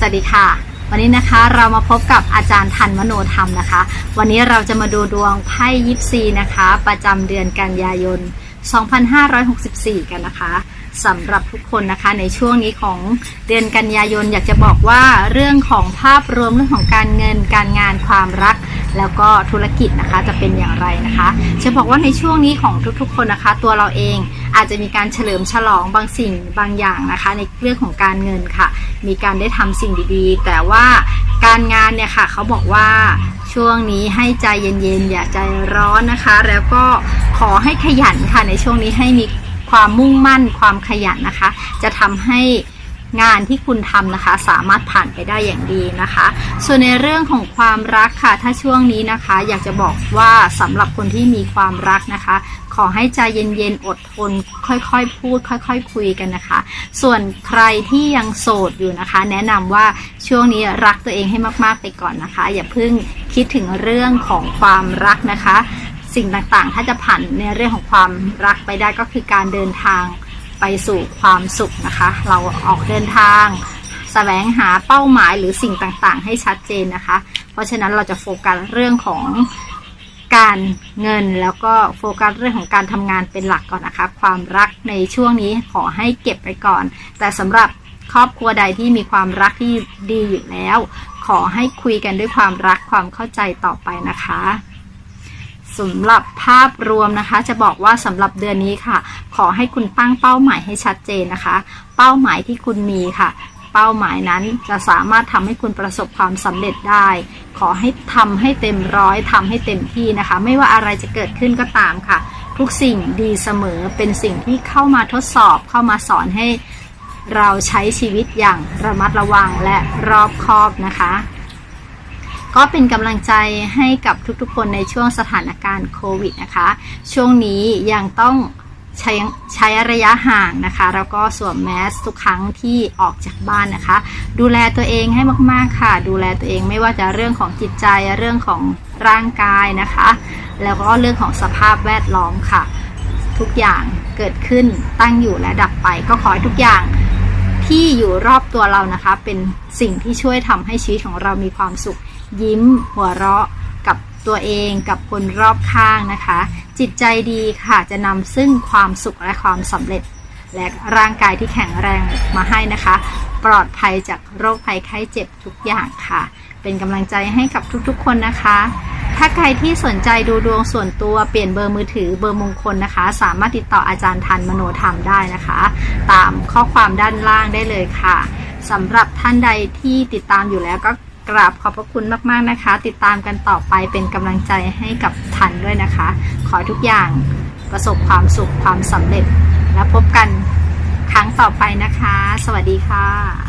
สวัสดีค่ะ วันนี้นะคะเรามาพบกับอาจารย์ทันมโนธรรมนะคะ วันนี้เราจะมาดูดวงไพ่ยิปซีนะคะ ประจำเดือนกันยายน 2564 กันนะคะสำหรับทุกคนนะคะในช่วงนี้ของเดือนกันยายนอยากจะบอกว่าเรื่องของภาพรวมเรื่องของการเงินการงานความรัก แล้วก็ธุรกิจนะคะจะเป็นอย่างไรนะคะจะบอกว่าในช่วงนี้ของทุกๆ คนนะคะ ตัวเราเองอาจจะมีการเฉลิมฉลองบางสิ่งบางอย่างนะคะ ในเรื่องของการเงินค่ะ มีการได้ทำสิ่งดีๆ แต่ว่าการงานเนี่ยค่ะเขาบอกว่าช่วงนี้ให้ใจเย็นๆอย่าใจร้อนนะคะ แล้วก็ขอให้ขยันค่ะในช่วงนี้ให้มีความมุ่งมั่นความขยันนะคะ จะทำให้ งานที่คุณทำนะคะ สามารถผ่านไปได้อย่างดีนะคะ ส่วนในเรื่องของความรักค่ะ ถ้าช่วงนี้นะคะ อยากจะบอกว่าสำหรับคนที่มีความรักนะคะ ขอให้ใจเย็นๆอดทน ค่อยๆพูด ค่อยๆคุยกันนะคะ ส่วนใครที่ยังโสดอยู่นะคะ แนะนำว่าช่วงนี้รักตัวเองให้มากๆไปก่อนนะคะ อย่าเพิ่งคิดถึงเรื่องของความรักนะคะ สิ่งต่างๆ ถ้าจะผ่านในเรื่องของความรักไปได้ก็คือการเดินทาง ไปสู่ความสุขนะคะ เราออกเดินทางแสวงหาเป้าหมายหรือสิ่งต่างๆ ให้ชัดเจนนะคะ เพราะฉะนั้นเราจะโฟกัสเรื่องของการเงินแล้วก็โฟกัสเรื่องของการทำงานเป็นหลักก่อนนะคะ ความรักในช่วงนี้ขอให้เก็บไปก่อน แต่สำหรับครอบครัวใดที่มีความรักที่ดีอยู่แล้ว ขอให้คุยกันด้วยความรักความเข้าใจต่อไปนะคะ สำหรับภาพรวมนะคะ จะบอกว่าสำหรับเดือนนี้ค่ะ ขอให้คุณตั้งเป้าหมายให้ชัดเจนนะคะ เป้าหมายที่คุณมีค่ะ เป้าหมายนั้นจะสามารถทำให้คุณประสบความสำเร็จได้ ขอให้ทำให้เต็มร้อยทำให้เต็มที่นะคะ ไม่ว่าอะไรจะเกิดขึ้นก็ตามค่ะ ทุกสิ่งดีเสมอเป็นสิ่งที่เข้ามาทดสอบเข้ามาสอนให้เราใช้ชีวิตอย่างระมัดระวังและรอบคอบนะคะ ก็เป็นกำลังใจให้กับทุกๆ คนในช่วงสถานการณ์โควิดนะคะ ช่วงนี้ยังต้องใช้ใช้ระยะห่างนะคะ แล้วก็สวมแมสทุกครั้งที่ออกจากบ้านนะคะ ดูแลตัวเองให้มากๆค่ะ ดูแลตัวเองไม่ว่าจะเรื่องของจิตใจเรื่องของร่างกายนะคะ แล้วก็เรื่องของสภาพแวดล้อมค่ะ ทุกอย่างเกิดขึ้นตั้งอยู่และดับไป ก็ขอให้ทุกอย่าง ที่อยู่รอบตัวเรานะคะ เป็นสิ่งที่ช่วยทำให้ชีวิตของเรามีความสุข ยิ้ม หัวเราะกับตัวเองกับคนรอบข้างนะคะ จิตใจดีค่ะ จะนำซึ่งความสุขและความสำเร็จ และร่างกายที่แข็งแรงมาให้นะคะ ปลอดภัยจากโรคภัยไข้เจ็บทุกอย่างค่ะ เป็นกำลังใจให้กับทุกๆคนนะคะ ถ้าใครที่สนใจดูดวงส่วนตัวเปลี่ยนเบอร์มือถือเบอร์มงคลนะคะ สามารถติดต่ออาจารย์ทันมโนธรรมได้นะคะ ตามข้อความด้านล่างได้เลยค่ะสำหรับท่านใดที่ติดตามอยู่แล้วก็กราบขอบพระคุณมากๆนะคะ ติดตามกันต่อไปเป็นกำลังใจให้กับทันด้วยนะคะ ขอทุกอย่างประสบความสุขความสำเร็จและพบกันครั้งต่อไปนะคะ สวัสดีค่ะ